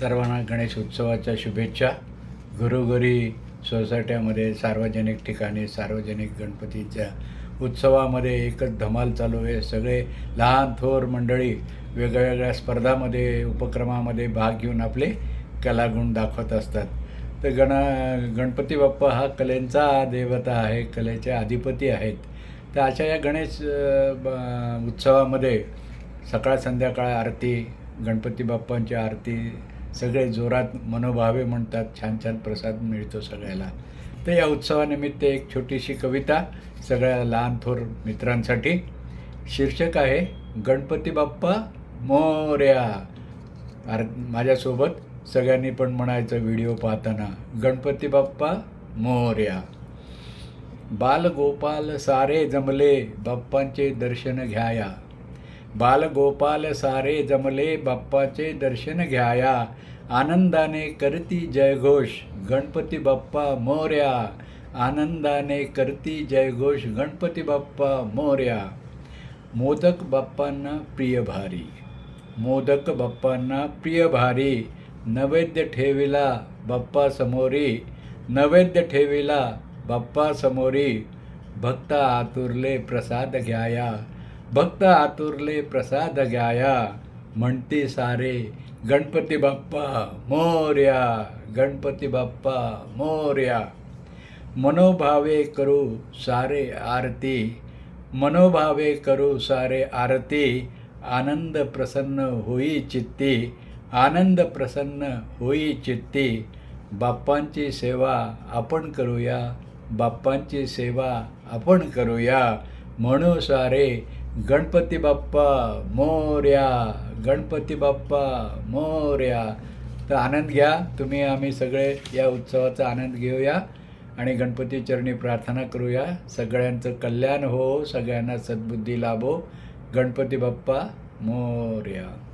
सर्वांना गणेश उत्सवाच्या शुभेच्छा. घरोघरी सोसायट्यामध्ये सार्वजनिक ठिकाणी सार्वजनिक गणपतीच्या उत्सवामध्ये एकच धमाल चालू आहे. सगळे लहान थोर मंडळी वेगवेगळ्या स्पर्धामध्ये उपक्रमामध्ये भाग घेऊन आपले कलागुण दाखवत असतात. तर गण गणपती बाप्पा हा कलेंचा देवता आहे कलेचे अधिपती आहेत. तर अशा या गणेश ब- उत्सवामध्ये सकाळ संध्याकाळ आरती गणपती बाप्पांची आरती सगळे जोरात मनोभावे म्हणतात छान छान प्रसाद मिळतो सगळ्याला. तर या उत्सवानिमित्त एक छोटीशी कविता सगळ्या लहान थोर मित्रांसाठी. शीर्षक आहे गणपती बाप्पा मोर्या. अर माझ्यासोबत सगळ्यांनी पण म्हणायचं व्हिडिओ पाहताना गणपती बाप्पा मोर्या. बालगोपाल सारे जमले बाप्पांचे दर्शन घ्याया. बालगोपाल सारे जमले बाप्पाचे दर्शन घ्याया आनंदाने करती जयघोष गणपती बाप्पा मोर्या आनंदाने करती जयघोष गणपती बाप्पा मोर्या मोदक बाप्पांना प्रिय भारी मोदक बाप्पांना प्रिय भारी नैवेद्य ठेविला बाप्पा समोरी नैवेद्य ठेविला बाप्पा समोरी भक्त आतुरले प्रसाद घ्याया भक्त आतुरले प्रसाद घ्याया म्हणते सारे गणपती बाप्पा मोर्या गणपती बाप्पा मोर्या मनोभावे करू सारे आरती मनोभावे करू सारे आरती आनंद प्रसन्न होई चित्ती आनंद प्रसन्न होई चित्ती बाप्पांची सेवा आपण करूया बाप्पांची सेवा आपण करूया म्हणू सारे गणपती बाप्पा मोर्या गणपती बाप्पा मोर्या. तर आनंद घ्या. तुम्ही आम्ही सगळे या उत्सवाचा आनंद घेऊया आणि गणपती चरणी प्रार्थना करूया. सगळ्यांचं कल्याण हो सगळ्यांना सद्बुद्धी लाभो. गणपती बाप्पा मोर्या.